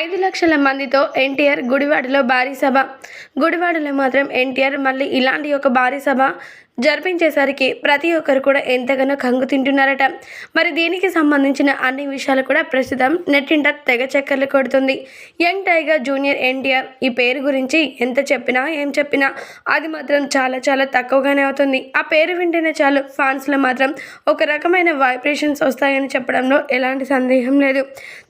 ఐదు లక్షల మందితో ఎన్టీఆర్ గుడివాడలో భారీ సభ. గుడివాడలో మాత్రం ఎన్టీఆర్ మళ్ళీ ఇలాంటి ఒక భారీ సభ జరిపించేసరికి ప్రతి ఒక్కరు కూడా ఎంతగానో కంగు తింటున్నారట. మరి దీనికి సంబంధించిన అన్ని విషయాలు కూడా ప్రస్తుతం నెట్టింట తెగ చక్కర్లు కొడుతుంది. యంగ్ టైగర్ జూనియర్ ఎన్టీఆర్ ఈ పేరు గురించి ఎంత చెప్పినా ఏం చెప్పినా అది మాత్రం చాలా చాలా తక్కువగానే అవుతుంది. ఆ పేరు వింటేనే చాలు ఫ్యాన్స్లో మాత్రం ఒక రకమైన వైబ్రేషన్స్ వస్తాయని చెప్పడంలో ఎలాంటి సందేహం లేదు.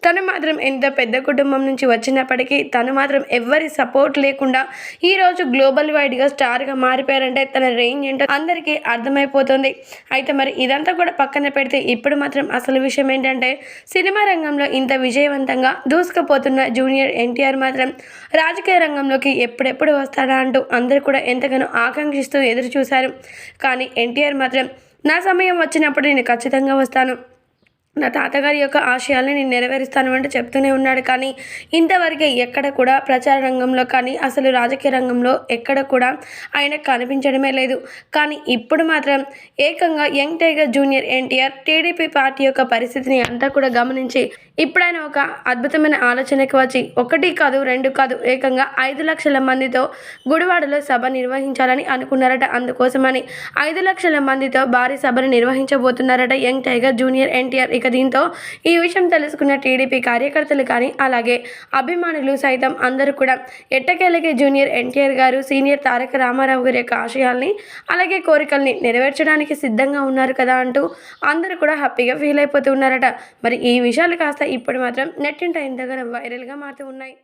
తను మాత్రం ఎంత పెద్ద కుటుంబం నుంచి వచ్చినప్పటికీ తను మాత్రం ఎవ్వరి సపోర్ట్ లేకుండా ఈరోజు గ్లోబల్ వైడ్గా స్టార్గా మారిపోయారంటే తన రేంజ్ ఏంటో అందరికీ అర్థమైపోతుంది. అయితే మరి ఇదంతా కూడా పక్కన పెడితే ఇప్పుడు మాత్రం అసలు విషయం ఏంటంటే సినిమా రంగంలో ఇంత విజయవంతంగా దూసుకుపోతున్న జూనియర్ ఎన్టీఆర్ మాత్రం రాజకీయ రంగంలోకి ఎప్పుడెప్పుడు వస్తాడా అంటూ అందరూ కూడా ఎంతగానో ఆకాంక్షిస్తూ ఎదురు చూశారు కానీ ఎన్టీఆర్ మాత్రం నా సమయం వచ్చినప్పుడు నేను ఖచ్చితంగా వస్తాను. నా తాతగారి యొక్క ఆశయాల్ని నేను నెరవేరుస్తాను అంటే చెప్తూనే ఉన్నాడు. కానీ ఇంతవరకే ఎక్కడ కూడా ప్రచార రంగంలో కానీ అసలు రాజకీయ రంగంలో ఎక్కడ కూడా ఆయన కనిపించడమే లేదు. కానీ ఇప్పుడు మాత్రం ఏకంగా young tiger junior NTR TDP party యొక్క పరిస్థితిని అంతా కూడా గమనించి ఇప్పుడు ఆయన ఒక అద్భుతమైన ఆలోచనకి వచ్చి ఒకటి కాదు రెండు కాదు ఏకంగా ఐదు లక్షల మందితో గుడివాడలో సభ నిర్వహించాలని అనుకున్నారట. అందుకోసమని ఐదు లక్షల మందితో భారీ సభను నిర్వహించబోతున్నారట యంగ్ టైగర్ జూనియర్ ఎన్టీఆర్. ఇక దీంతో ఈ విషయం తెలుసుకున్న టీడీపీ కార్యకర్తలు కానీ అలాగే అభిమానులు సైతం అందరూ కూడా ఎట్టకేలకే జూనియర్ ఎన్టీఆర్ గారు సీనియర్ తారక రామారావు గారి యొక్క ఆశయాల్ని అలాగే కోరికల్ని నెరవేర్చడానికి సిద్ధంగా ఉన్నారు కదా అంటూ అందరూ కూడా హ్యాపీగా ఫీల్ అయిపోతూ ఉన్నారట. మరి ఈ విషయాలు కాస్త ఇప్పుడు మాత్రం నెట్టింట ఇంతగా వైరల్గా మారుతూ ఉన్నాయి.